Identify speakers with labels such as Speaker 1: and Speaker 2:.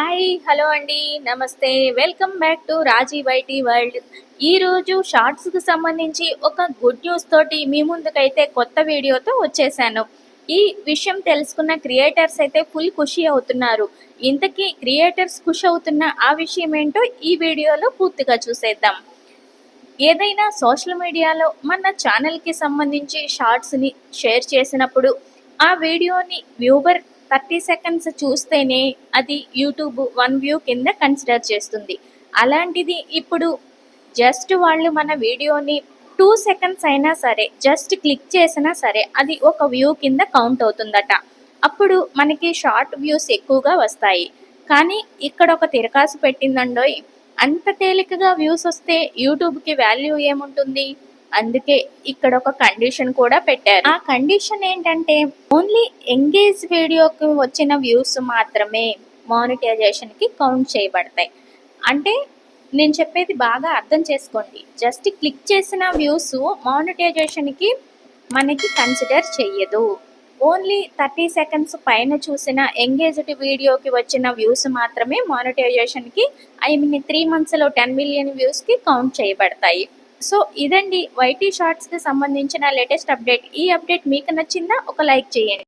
Speaker 1: Hi hello అండి నమస్తే. Welcome back to Raji బైటీ వరల్డ్. ఈరోజు షార్ట్స్కి సంబంధించి ఒక గుడ్ న్యూస్ తోటి మీ ముందుకైతే కొత్త వీడియోతో వచ్చేసాను. ఈ విషయం తెలుసుకున్న క్రియేటర్స్ అయితే ఫుల్ ఖుషి అవుతున్నారు. ఇంతకీ క్రియేటర్స్ ఖుషి అవుతున్న ఆ విషయం ఏంటో ఈ వీడియోలో పూర్తిగా చూసేద్దాం. ఏదైనా సోషల్ మీడియాలో మన ఛానల్కి సంబంధించి షార్ట్స్ని షేర్ చేసినప్పుడు ఆ వీడియోని వ్యూవర్ థర్టీ సెకండ్స్ చూస్తేనే అది యూట్యూబ్ వన్ వ్యూ కింద కన్సిడర్ చేస్తుంది. అలాంటిది ఇప్పుడు జస్ట్ వాళ్ళు మన వీడియోని టూ సెకండ్స్ అయినా సరే జస్ట్ క్లిక్ చేసినా సరే అది ఒక వ్యూ కింద కౌంట్ అవుతుందట. అప్పుడు మనకి షార్ట్ వ్యూస్ ఎక్కువగా వస్తాయి. కానీ ఇక్కడ ఒక తిరకాసు పెట్టిందండోయ్. అంత తేలికగా వ్యూస్ వస్తే యూట్యూబ్కి వాల్యూ ఏముంటుంది? అందుకే ఇక్కడ ఒక కండిషన్ కూడా పెట్టారు. ఆ కండిషన్ ఏంటంటే ఓన్లీ ఎంగేజ్ వీడియోకి వచ్చిన వ్యూస్ మాత్రమే మానిటైజేషన్కి కౌంట్ చేయబడతాయి. అంటే నేను చెప్పేది బాగా అర్థం చేసుకోండి. జస్ట్ క్లిక్ చేసిన వ్యూస్ మానిటైజేషన్కి మనకి కన్సిడర్ చెయ్యదు. ఓన్లీ థర్టీ సెకండ్స్ పైన చూసిన ఎంగేజ్డ్ వీడియోకి వచ్చిన వ్యూస్ మాత్రమే మానిటైజేషన్కి ఐ మీన్ త్రీ మంత్స్లో టెన్ మిలియన్ వ్యూస్కి కౌంట్ చేయబడతాయి. సో ఇదండి వైటీ షార్ట్స్కి సంబంధించిన లేటెస్ట్ అప్డేట్ ఈ అప్డేట్ మీకు నచ్చిందా ఒక లైక్ చేయండి.